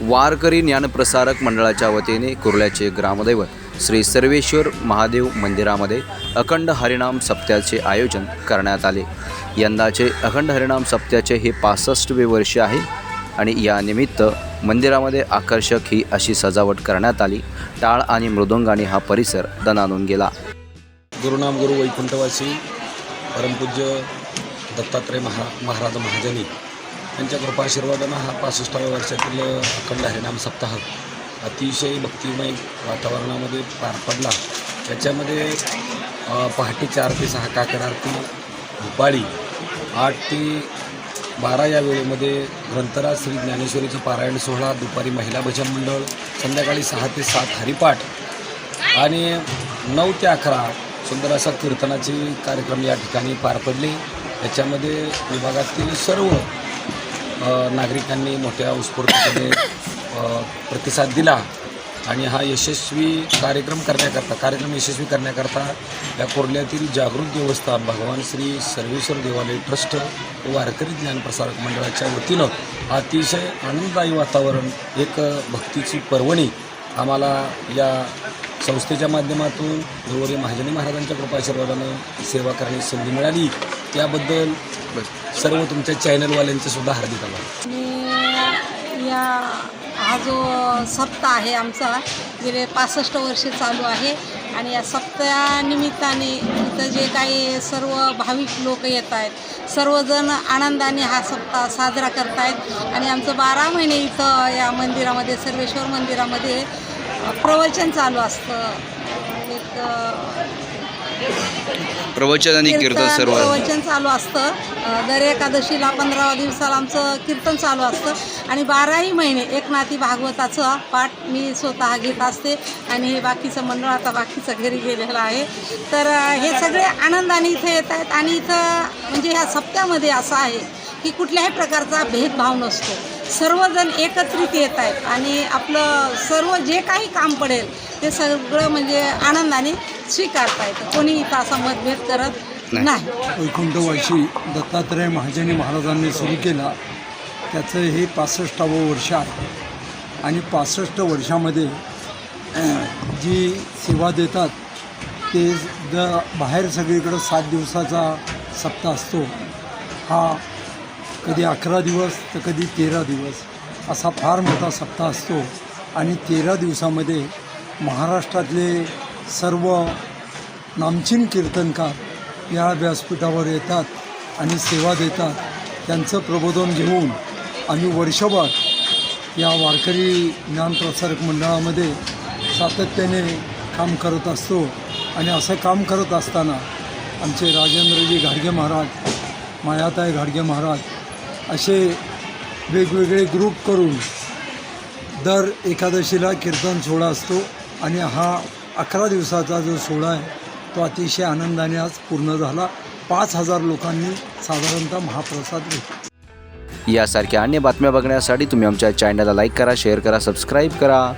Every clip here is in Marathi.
वारकरी ज्ञानप्रसारक मंडळाच्या वतीने कुर्ल्याचे ग्रामदैवत श्री सर्वेश्वर महादेव मंदिरामध्ये अखंड हरिणाम सप्त्याचे आयोजन करण्यात आले. यंदाचे अखंड हरिणाम सप्त्याचे हे पासष्टवे वर्ष आहे आणि या निमित्त मंदिरामध्ये आकर्षक ही अशी सजावट करण्यात आली. टाळ आणि मृदुंगाने हा परिसर दणानून गेला. गुरुनाम गुरु वैकुंठवासी परमपूज्य दत्तात्रय महा महाराज महाजनी यांच्या कृपाशीर्वादानं हा पासष्टाव्या वर्षातील अखंड हरिनाम सप्ताह अतिशय भक्तिमय वातावरणामध्ये पार पडला. त्याच्यामध्ये पहाटे चार ते सहा काकड आरती भोपाळी आठ ते बारा या वेळेमध्ये ग्रंथराज श्री ज्ञानेश्वरीचं पारायण सोहळा दुपारी महिला भजन मंडळ संध्याकाळी सहा ते सात हरिपाठ आणि नऊ ते अकरा सुंदर असा कीर्तनाचे कार्यक्रम या ठिकाणी पार पडले. याच्यामध्ये विभागातील सर्व नागरिकांनी मोठ्या उत्स्फूर्तपणे प्रतिसाद दिला आणि हा यशस्वी कार्यक्रम करण्याकरता कार्यक्रम यशस्वी करण्याकरता या कोर्ल्यातील जागृत देवस्थान भगवान श्री सर्वेश्वर देवालय ट्रस्ट वारकरी वारकरी ज्ञानप्रसारक मंडळाच्या वतीनं अतिशय आनंददायी वातावरण एक भक्तीची पर्वणी आम्हाला या संस्थेच्या माध्यमातून गुरुवारी महाजनी महाराजांच्या कृपाशीर्वादानं सेवा करण्याची संधी मिळाली. त्याबद्दल सर्व तुमच्या चॅनलवाल्यांचे सुद्धा हार्दिक आभार. या हा जो सप्ताह आहे आमचा गेले पासष्ट वर्ष चालू आहे. आणि या सप्ताहानिमित्ताने इथं जे काही सर्व भाविक लोक येत आहेत सर्वजण आनंदाने हा सप्ताह साजरा करत आहेत. आणि आमचं बारा महिने इथं या मंदिरामध्ये सर्वेश्वर मंदिरामध्ये प्रवचन चालू असतं. एक प्रवचन आणि कीर्तन सर्व. प्रवचन चालू असतं. दर एकादशीला पंधरावा दिवसाला आमचं कीर्तन चालू असतं. आणि बाराही महिने एकनाथी भागवताचं पाठ मी स्वतः घेत असते. आणि हे बाकीचं मंडळ आता बाकीचं घरी गेलेलं आहे. तर हे सगळे आनंदाने इथे येत आहेत. आणि इथं म्हणजे ह्या सप्त्यामध्ये असं आहे की कुठल्याही प्रकारचा भेदभाव नसतो. सर्वजण एकत्रित येत आहेत आणि आपलं सर्व जे काही काम पडेल ते सगळं म्हणजे आनंदाने स्वीकारता येतं कोणी इथं असा मतभेद करत नाही. वैकुंठवाशी दत्तात्रय महाजनी महाराजांनी सुरू केला. त्याचं हे पासष्टावं वर्ष आहे. आणि पासष्ट वर्षामध्ये जी सेवा देतात ते द बाहेर सगळीकडं सात दिवसाचा सप्ताह असतो. हा कधी अकरा दिवस तर कधी तेरा दिवस असा फार मोठा सप्ताह असतो. आणि तेरा दिवसामध्ये महाराष्ट्रातले सर्व नामचीन कीर्तनकार या व्यासपीठावर येतात आणि सेवा देतात. त्यांचं प्रबोधन घेऊन आम्ही वर्षभर या वारकरी ज्ञानप्रसारक मंडळामध्ये सातत्याने काम करत असतो. आणि असं काम करत असताना आमचे राजेंद्रजी घाडगे महाराज मायाताई घाडगे महाराज असे वेगवेगळे ग्रुप करून दर एकादशीला कीर्तन सोहळा असतो आणि हा अकरा दिवसाचा जो सोहळा आहे तो अतिशय आनंदाने आज पूर्ण झाला. पाच हजार लोकांनी साधारणतः महाप्रसाद घेतला. यासारख्या अन्य बातम्या बघण्यासाठी तुम्ही आमच्या चॅनलला लाईक करा शेअर करा सबस्क्राईब करा.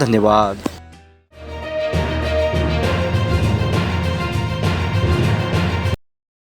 धन्यवाद.